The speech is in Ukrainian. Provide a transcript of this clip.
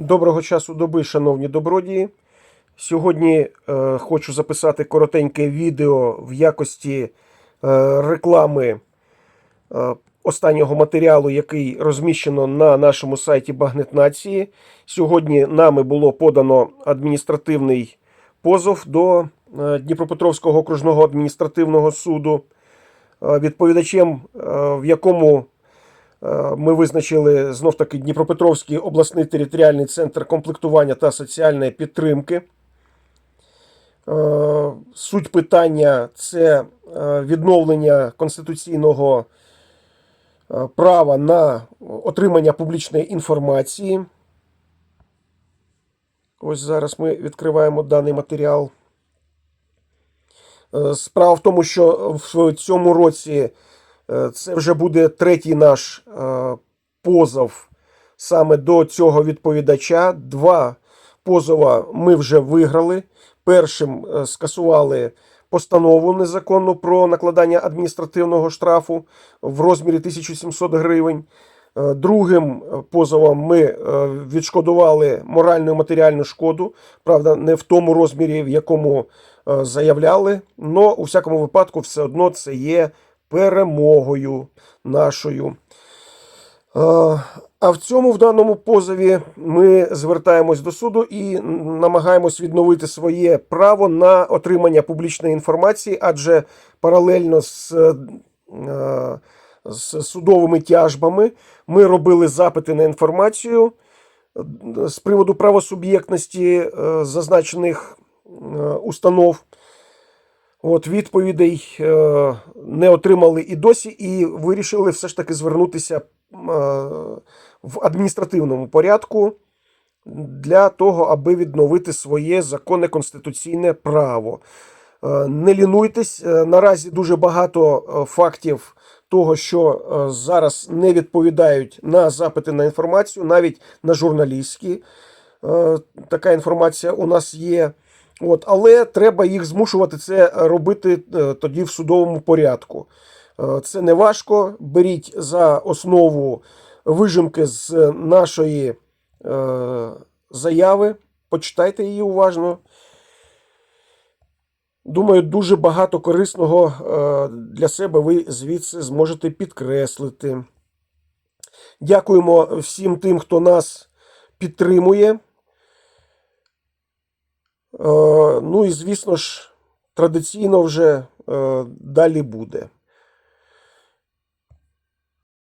Доброго часу доби, шановні добродії. Сьогодні е, хочу записати коротеньке відео в якості е, реклами е, останнього матеріалу, який розміщено на нашому сайті Багнет Нації. Сьогодні нами було подано адміністративний позов до е, Дніпропетровського окружного адміністративного суду, е, відповідачем, е, в якому Ми визначили знов таки Дніпропетровський обласний територіальний центр комплектування та соціальної підтримки. Е, Суть питання це е, відновлення конституційного е, права на отримання публічної інформації. Ось зараз ми відкриваємо даний матеріал. Е, Справа в тому, що в цьому році е, це вже буде третій наш е, позов саме до цього відповідача. Два позова ми вже виграли. Першим е, скасували постанову незаконну про накладання адміністративного штрафу в розмірі 1700 гривень. Е, Другим е, позовом ми е, відшкодували моральну і матеріальну шкоду, правда, не в тому розмірі, в якому е, заявляли, але у всякому випадку все одно це є перемогою нашою. А в цьому в даному позові ми звертаємось до суду і намагаємось відновити своє право на отримання публічної інформації, адже паралельно з, е, з судовими тяжбами ми робили запити на інформацію е, з приводу правосуб'єктності е, зазначених установ. От відповідей е, не отримали і досі, і вирішили все ж таки звернутися е, в адміністративному порядку для того, аби відновити своє законне конституційне право. Е, Не лінуйтесь, наразі дуже багато фактів того, що зараз не відповідають на запити на інформацію, навіть на журналістські. Така інформація у нас є. От, але треба їх змушувати це робити е, тоді в судовому порядку. Е, Це не важко. Беріть за основу вижимки з нашої е, заяви, почитайте її уважно. Думаю, дуже багато корисного для себе ви звідси зможете підкреслити. Дякуємо всім тим, хто нас підтримує. Е, Ну і звісно ж, традиційно вже е, далі буде.